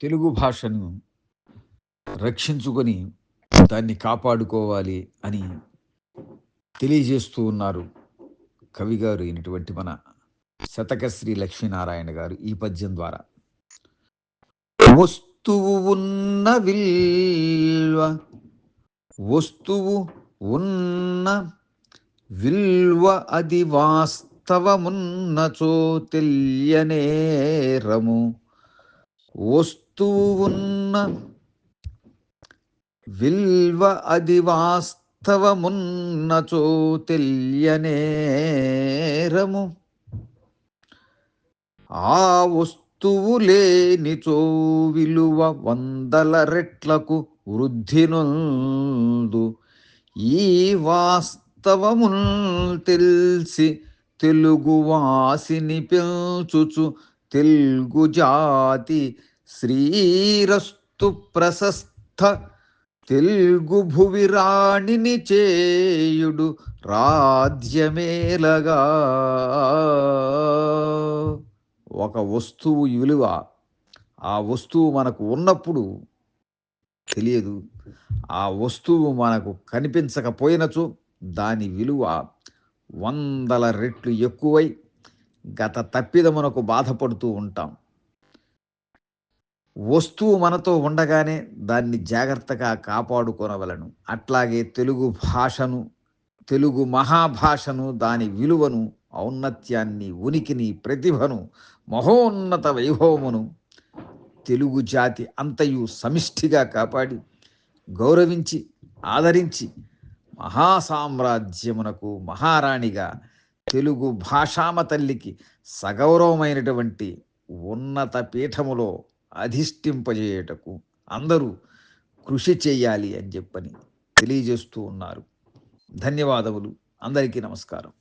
తెలుగు భాషను రక్షించుకొని దాన్ని కాపాడుకోవాలి అని తెలియజేస్తూ ఉన్నారు కవిగారు అయినటువంటి మన శతకశ్రీ లక్ష్మీనారాయణ గారు ఈ పద్యం ద్వారా. వస్తువు ఉన్న విల్వ వస్తువు ఉన్న విల్వ అది వాస్తవమున్నచో తెలియనేరము. వస్తువు ఉన్న విల్వ అది వాస్తవమున్నచో తెలియనేరము ఆ వస్తువు లేనిచో విలువ వందల రెట్లకు వృద్ధినొందు. ఈ వాస్తవమున్ తెలిసి తెలుగు వాసిని పెంచుచు తెలుగు జాతి శ్రీరస్తు ప్రశస్త తెలుగు భువిరాణిని చేయుడు రాధ్యమేలగా ఒక వస్తువు విలువ ఆ వస్తువు మనకు ఉన్నప్పుడు తెలియదు. ఆ వస్తువు మనకు కనిపించకపోయినచో దాని విలువ వందల రెట్లు ఎక్కువై గత తప్పిదమునకు బాధపడుతూ ఉంటాం. వస్తువు మనతో ఉండగానే దాన్ని జాగ్రత్తగా కాపాడుకొనవలను. అట్లాగే తెలుగు భాషను తెలుగు మహాభాషను దాని విలువను ఔన్నత్యాన్ని ఉనికిని ప్రతిభను మహోన్నత వైభవమును తెలుగు జాతి అంతయు సమిష్టిగా కాపాడి గౌరవించి ఆదరించి మహాసామ్రాజ్యమునకు మహారాణిగా తెలుగు భాషామ తల్లికి సగౌరవమైనటువంటి ఉన్నత పీఠములో అధిష్ఠింపజేయటకు అందరూ కృషి చేయాలి అని చెప్పని తెలియజేస్తూ ఉన్నారు. ధన్యవాదములు. అందరికీ నమస్కారం.